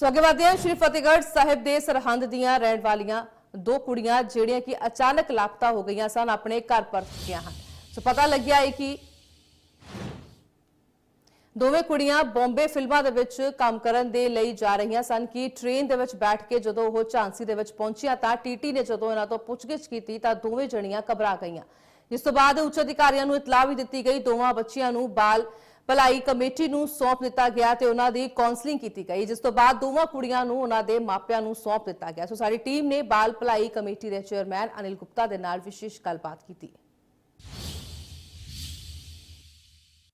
ਸੋ ਅੱਗੇ ਵਧਦੇ ਹਾਂ। ਸ਼੍ਰੀ ਫਤਿਹਗੜ੍ਹ ਸਾਹਿਬ ਦੇ ਸਰਹੰਦ ਦੀਆਂ ਰਹਿਣ ਵਾਲੀਆਂ ਦੋ ਕੁੜੀਆਂ, ਜਿਹੜੀਆਂ ਕਿ ਅਚਾਨਕ ਲਾਪਤਾ ਹੋ ਗਈਆਂ ਸਨ ਆਪਣੇ ਘਰ ਪਰਤ ਚੁੱਕੀਆਂ ਹਨ। ਸੋ ਪਤਾ ਲੱਗਿਆ ਹੈ ਕਿ ਦੋਵੇਂ ਕੁੜੀਆਂ ਬੰਬੇ ਫਿਲਮਾਂ ਦੇ ਵਿੱਚ ਕੰਮ ਕਰਨ ਦੇ ਲਈ ਜਾ ਰਹੀਆਂ ਸਨ ਕਿ ਟ੍ਰੇਨ ਦੇ ਵਿੱਚ ਬੈਠ ਕੇ ਜਦੋਂ ਉਹ ਝਾਂਸੀ ਦੇ ਵਿੱਚ ਪਹੁੰਚੀਆਂ ਤਾਂ ਟੀਟੀ ਨੇ ਜਦੋਂ ਇਹਨਾਂ ਤੋਂ ਪੁੱਛਗਿੱਛ ਕੀਤੀ ਤਾਂ ਦੋਵੇਂ ਜਣੀਆਂ ਘਬਰਾ ਗਈਆਂ। ਜਿਸ ਤੋਂ ਬਾਅਦ ਉੱਚ ਅਧਿਕਾਰੀਆਂ ਨੂੰ ਇਤਲਾਹ ਵੀ ਦਿੱਤੀ ਗਈ। ਦੋਵਾਂ ਬੱਚੀਆਂ ਨੂੰ ਬਾਲ ਭਲਾਈ ਕਮੇਟੀ ਨੂੰ ਸੌਂਪ ਦਿੱਤਾ ਗਿਆ ਤੇ ਉਹਨਾਂ ਦੀ ਕਾਉਂਸਲਿੰਗ ਕੀਤੀ ਗਈ, ਜਿਸ ਤੋਂ ਬਾਅਦ ਦੋਵਾਂ ਕੁੜੀਆਂ ਨੂੰ ਉਹਨਾਂ ਦੇ ਮਾਪਿਆਂ ਨੂੰ ਸੌਂਪ ਦਿੱਤਾ ਗਿਆ। ਸੋ ਸਾਡੀ ਟੀਮ ਨੇ ਬਾਲ ਭਲਾਈ ਕਮੇਟੀ ਦੇ ਚੇਅਰਮੈਨ ਅਨਿਲ ਗੁਪਤਾ ਦੇ ਨਾਲ ਵਿਸ਼ੇਸ਼ ਗੱਲਬਾਤ ਕੀਤੀ।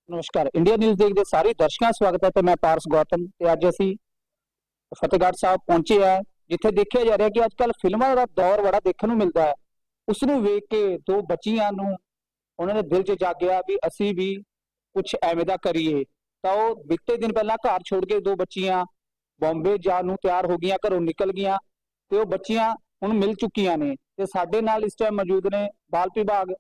ਨਮਸਕਾਰ। ਇੰਡੀਆ ਨਿਊਜ਼ ਦੇਖਦੇ ਸਾਰੇ ਦਰਸ਼ਕਾਂ ਦਾ ਸਵਾਗਤ ਹੈ ਤੇ ਮੈਂ ਪਾਰਸ ਗੌਤਮ ਤੇ ਅੱਜ ਅਸੀਂ ਫਤਿਹਗੜ੍ਹ ਸਾਹਿਬ ਪਹੁੰਚੇ ਆ ਜਿੱਥੇ ਦੇਖਿਆ ਜਾ ਰਿਹਾ ਕਿ ਅੱਜ ਕੱਲ ਫਿਲਮਾਂ ਦਾ ਦੌਰ ਬੜਾ ਦੇਖਣ ਨੂੰ ਮਿਲਦਾ ਹੈ। ਉਸ ਨੂੰ ਵੇਖ ਕੇ ਦੋ ਬੱਚੀਆਂ ਨੂੰ ਉਹਨਾਂ ਦੇ ਦਿਲ 'ਚ ਜਾਗਿਆ ਵੀ ਅਸੀਂ ਵੀ ਕੁਝ ਐਵੇਂ ਦਾ ਕਰੀਏ ਤਾਂ ਉਹ ਬੀਤੇ ਦਿਨ ਪਹਿਲਾਂ ਘਰ ਛੋੜ ਕੇ ਦੋ ਬੱਚੀਆਂ ਬੰਬੇ ਜਾਣ ਨੂੰ ਤਿਆਰ ਹੋ ਗਈਆਂ ਘਰੋਂ ਨਿਕਲ ਗਈਆਂ ਤੇ ਉਹ ਬੱਚੀਆਂ ਹੁਣ ਮਿਲ ਚੁੱਕੀਆਂ ਨੇ ਤੇ ਸਾਡੇ ਨਾਲ ਇਸ ਟਾਈਮ ਮੌਜੂਦ ਨੇ ਬਾਲ ਵਿਭਾਗ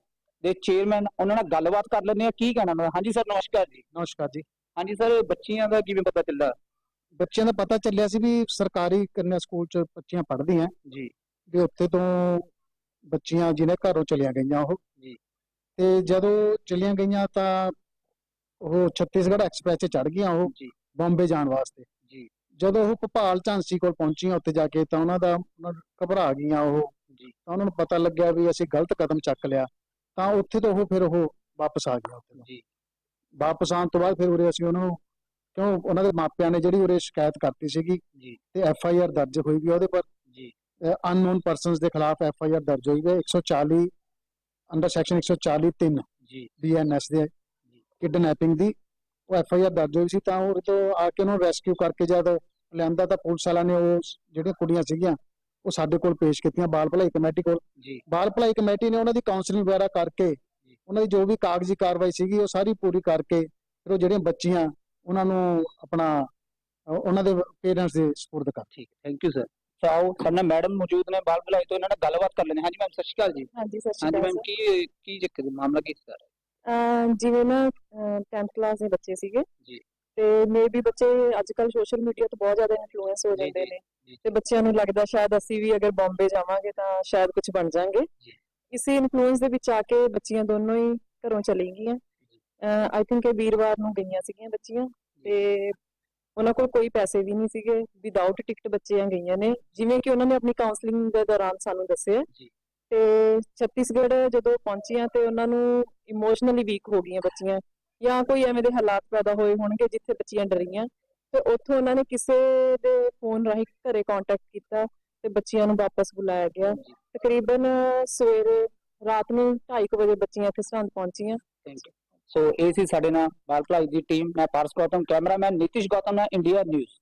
ਦੇ ਚੇਅਰਮੈਨ ਉਹਨਾਂ ਨਾਲ ਗੱਲਬਾਤ ਕਰ ਲੈਂਦੇ ਆ ਕੀ ਕਹਿਣਾ ਉਹਨਾਂ ਦਾ? ਹਾਂਜੀ ਸਰ ਨਮਸਕਾਰ ਜੀ। ਨਮਸਕਾਰ ਜੀ। ਹਾਂਜੀ ਸਰ ਬੱਚੀਆਂ ਦਾ ਕਿਵੇਂ ਪਤਾ ਚੱਲਾ ਬੱਚਿਆਂ ਦਾ ਪਤਾ ਚੱਲਿਆ ਸੀ ਵੀ ਸਰਕਾਰੀ ਕੰਨਿਆ ਸਕੂਲ ਚ ਬੱਚੀਆਂ ਪੜ੍ਹਦੀਆਂ ਜੀ। ਵੀ ਉੱਥੇ ਤੋਂ ਬੱਚੀਆਂ ਜਿਹਨੇ ਘਰੋਂ ਚਲੀਆਂ ਗਈਆਂ ਉਹ। ਜੀ। ਤੇ ਜਦੋਂ ਚਲੀਆਂ ਗਈਆਂ ਤਾਂ ਉਹ ਛੱਤੀਸਗੜ੍ਹ ਐਕਸਪ੍ਰੈਸ 'ਚ ਚੜ ਗਈਆਂ ਉਹ ਜੀ। ਬੰਬੇ ਜਾਣ ਵਾਸਤੇ। ਜੀ। ਜਦੋਂ ਉਹ ਭੋਪਾਲ ਝਾਂਸੀ ਕੋਲ ਪਹੁੰਚੀਆਂ ਉੱਥੇ ਜਾ ਕੇ ਤਾਂ ਉਹਨਾਂ ਦਾ ਉਹਨਾਂ ਨੂੰ ਘਬਰਾ ਗਈਆਂ ਉਹ। ਜੀ। ਤਾਂ ਉਹਨਾਂ ਨੂੰ ਪਤਾ ਲੱਗਿਆ ਵੀ ਅਸੀਂ ਗਲਤ ਕਦਮ ਚੱਕ ਲਿਆ। ਤਾਂ ਉੱਥੇ ਤੋਂ ਉਹ ਫਿਰ ਉਹ ਵਾਪਸ ਆ ਗਿਆ ਉੱਥੇ। ਜੀ। ਵਾਪਸ ਆਉਣ ਤੋਂ ਬਾਅਦ ਫਿਰ ਉਰੇ ਅਸੀਂ ਉਹਨਾਂ ਨੂੰ ਕਿਉਂ ਉਹਨਾਂ ਦੇ ਮਾਪਿਆਂ ਨੇ ਜਿਹੜੀ ਉਰੇ ਸ਼ਿਕਾਇਤ ਕਰਤੀ ਸੀਗੀ ਜੀ। ਤੇ ਐਫ ਆਈ ਆਰ ਦਰਜ ਹੋਈ ਵੀ ਉਹਦੇ ਪਰ। ਜੀ। ਅਨਨੋਨ ਪਰਸਨਸ ਦੇ ਖਿਲਾਫ ਐਫ ਆਈ ਆਰ ਦਰਜ ਹੋਈ ਹੈ 140 ਅੰਡਰ ਸੈਕਸ਼ਨ 140 3 ਜੀ। ਬੀਐਨਐਸ ਦੇ ਕਿਡਨੈਪਿੰਗ ਦੀ ਉਹ ਐਫ ਆਈ ਆਰ ਦਰਜ ਹੋਈ ਸੀ ਤਾਂ ਉਹ ਤੋਂ ਆ ਕੇ ਉਹਨੂੰ ਰੈਸਕਿਊ ਕਰਕੇ ਜਦ ਲਿਆਂਦਾ ਤਾਂ ਪੁਲਿਸ ਵਾਲਿਆਂ ਨੇ ਉਹ ਜਿਹੜੀਆਂ ਕੁੜੀਆਂ ਸੀਗੀਆਂ ਉਹ ਸਾਡੇ ਕੋਲ ਪੇਸ਼ ਕੀਤੀਆਂ ਬਾਲ ਭਲਾਈ ਕਮੇਟੀ ਕੋਲ। ਜੀ। ਬਾਲ ਭਲਾਈ ਕਮੇਟੀ ਨੇ ਉਹਨਾਂ ਦੀ ਕਾਉਂਸਲਿੰਗ ਵਗੈਰਾ ਕਰਕੇ ਉਹਨਾਂ ਦੀ ਜੋ ਵੀ ਕਾਗਜ਼ੀ ਕਾਰਵਾਈ ਸੀਗੀ ਉਹ ਸਾਰੀ ਪੂਰੀ ਕਰਕੇ ਫਿਰ ਉਹ ਜਿਹੜੀਆਂ ਬੱਚੀਆਂ ਉਹਨਾਂ ਨੂੰ ਆਪਣਾ ਉਹਨਾਂ ਦੇ ਪੇਰੈਂਟਸ ਦੇ ਸਪੁਰਦ ਕਰ ਠੀਕ ਥੈਂਕ ਯੂ ਸਰ ਸੋ ਆਓ ਸਾਡੇ ਮੈਡਮ ਮੌਜੂਦ ਨੇ ਬਾਲ ਭਲਾਈ ਤੋਂ ਇਹਨਾਂ ਨਾਲ ਗੱਲਬਾਤ ਕਰ ਲੈਂਦੇ ਹਾਂ। ਹਾਂਜੀ ਮੈਮ ਸਤਿ ਸ਼੍ਰੀ ਅਕਾਲ ਜੀ। ਹਾਂਜੀ ਸਤਿ ਸ਼੍ਰੀ ਹਾਂਜੀ ਅਕਾਲ ਮੈਮ ਕੀ ਕੀ ਚੱਕਰ ਮਾਮਲਾ ਕੀ ਸਰ? ਜਿਵੇਂ ਨਾ 10th ਕਲਾਸ ਦੇ ਬੱਚੇ ਸੀਗੇ ਜੀ। ਤੇ ਮੇਬੀ ਬੱਚੇ ਅੱਜ ਕੱਲ ਸੋਸ਼ਲ ਮੀਡੀਆ ਤੋਂ ਬਹੁਤ ਜ਼ਿਆਦਾ ਇਨਫਲੂਐਂਸ ਹੋ ਜਾਂਦੇ ਨੇ। ਤੇ ਬੱਚਿਆਂ ਨੂੰ ਲੱਗਦਾ ਸ਼ਾਇਦ ਅਸੀਂ ਵੀ ਅਗਰ ਬੰਬੇ ਜਾਵਾਂਗੇ ਤਾਂ ਸ਼ਾਇਦ ਕੁਝ ਬਣ ਜਾਾਂਗੇ ਜੀ। ਇਸੇ ਇਨਫਲੂਐਂਸ ਦੇ ਵਿੱਚ ਆ ਕੇ ਬੱਚੀਆਂ ਦੋਨੋਂ ਹੀ ਘਰੋਂ ਚਲੀ ਗਈਆਂ ਆਈ ਥਿੰਕ ਇਹ ਵੀਰਵਾਰ ਨੂੰ ਗਈਆਂ ਸੀਗੀਆਂ ਬੱਚੀਆਂ ਤੇ ਉਹਨਾਂ ਕੋਲ ਕੋਈ ਪੈਸੇ ਵੀ ਨਹੀਂ ਸੀਗੇ ਵਿਦਆਊਟ ਟਿਕਟ ਬੱਚੀਆਂ ਗਈਆਂ ਨੇ ਜਿਵੇਂ ਕਿ ਉਹਨਾਂ ਨੇ ਆਪਣੀ ਕਾਉਂਸਲਿੰਗ ਦੇ ਦੌਰਾਨ ਸਾਨੂੰ ਦੱਸਿਆ। ਤੇ ਛੱਤੀਸਗੜ੍ਹ ਜਦੋਂ ਪਹੁੰਚੀਆਂ ਤੇ ਉਹਨਾਂ ਨੂੰ ਇਮੋਸ਼ਨਲੀ ਵੀਕ ਹੋ ਗਈਆਂ ਬੱਚੀਆਂ ਜਾਂ ਕੋਈ ਐਵੇਂ ਦੇ ਹਾਲਾਤ ਪੈਦਾ ਹੋਏ ਹੋਣਗੇ ਜਿੱਥੇ ਬੱਚੀਆਂ ਡਰੀਆਂ ਤੇ ਉੱਥੋਂ ਉਹਨਾਂ ਨੇ ਕਿਸੇ ਦੇ ਫੋਨ ਰਾਹੀਂ ਘਰੇ ਕੰਟੈਕਟ ਕੀਤਾ ਤੇ ਬੱਚੀਆਂ ਨੂੰ ਵਾਪਸ ਬੁਲਾਇਆ ਗਿਆ। ਤਕਰੀਬਨ ਸਵੇਰੇ ਰਾਤ ਨੂੰ 2:30 ਵਜੇ ਬੱਚੀਆਂ ਇੱਥੇ ਸਰਹੰਦ ਪਹੁੰਚੀਆਂ। ਸੋ ਇਹ ਸੀ ਸਾਡੇ ਨਾਲ ਬਾਲ ਭਲਾਈ ਦੀ ਟੀਮ ਮੈਂ ਪਾਰਸ ਗੌਤਮ ਕੈਮਰਾਮੈਨ ਨਿਤਿਸ਼ ਗੌਤਮ ਨਾਲ ਇੰਡੀਆ ਨਿਊਜ਼।